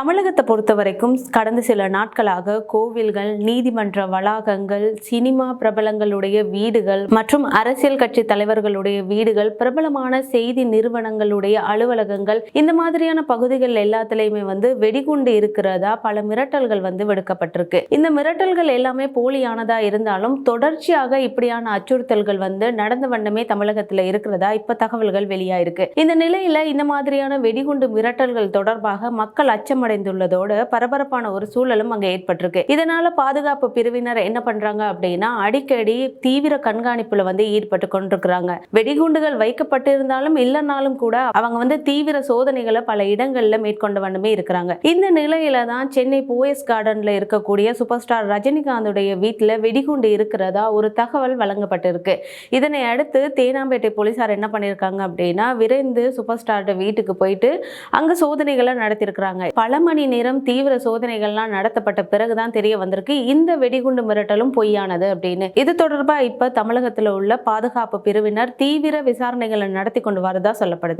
தமிழகத்தை பொறுத்த வரைக்கும் கடந்த சில நாட்களாக கோவில்கள் நீதிமன்ற வளாகங்கள் சினிமா பிரபலங்களுடைய வீடுகள் மற்றும் அரசியல் கட்சி தலைவர்களுடைய வீடுகள் பிரபலமான செய்தி நிறுவனங்களுடைய அலுவலகங்கள் இந்த மாதிரியான பகுதிகள் எல்லாத்துலேயுமே வந்து வெடிகுண்டு இருக்கிறதா பல மிரட்டல்கள் வந்து விடுக்கப்பட்டிருக்கு. இந்த மிரட்டல்கள் எல்லாமே போலியானதா இருந்தாலும் தொடர்ச்சியாக இப்படியான அச்சுறுத்தல்கள் வந்து நடந்த வண்ணமே தமிழகத்தில் இருக்கிறதா இப்ப தகவல்கள் வெளியாயிருக்கு. இந்த நிலையில இந்த மாதிரியான வெடிகுண்டு மிரட்டல்கள் தொடர்பாக மக்கள் அச்சமடை அச்சமடைந்துள்ளதோடு பரபரப்பான ஒரு சூழலும் அங்க ஏற்பட்டிருக்கு. இதனால பாதுகாப்பு பிரிவினர் என்ன பண்றாங்க அப்படின்னா அடிக்கடி தீவிர கண்காணிப்புல வந்து ஈடுபட்டு கொண்டிருக்கிறாங்க. வெடிகுண்டுகள் வைக்கப்பட்டிருந்தாலும் இல்லைனாலும் கூட அவங்க வந்து தீவிர சோதனைகளை பல இடங்கள்ல மேற்கொண்ட வண்ணமே இருக்கிறாங்க. இந்த நிலையில தான் சென்னை போயஸ் கார்டன்ல இருக்கக்கூடிய சூப்பர் ஸ்டார் ரஜினிகாந்துடைய வீட்டுல வெடிகுண்டு இருக்கிறதா ஒரு தகவல் வழங்கப்பட்டிருக்கு. இதனை அடுத்து தேனாம்பேட்டை போலீசார் என்ன பண்ணியிருக்காங்க அப்படின்னா விரைந்து சூப்பர் ஸ்டாரோட வீட்டுக்கு போயிட்டு அங்க சோதனைகளை நடத்தியிருக்கிறாங்க பல மணி நேரம் தீவிர சோதனைகள்லாம் நடத்தப்பட்ட பிறகுதான் தெரிய வந்திருக்கு. இந்த வெடிகுண்டு மிரட்டலும் பொய்யானது அப்படின்னு. இது தொடர்பா இப்ப தமிழகத்துல உள்ள பாதுகாப்பு பிரிவினர் தீவிர விசாரணைகளை நடத்தி கொண்டு வரதா சொல்லப்படுது.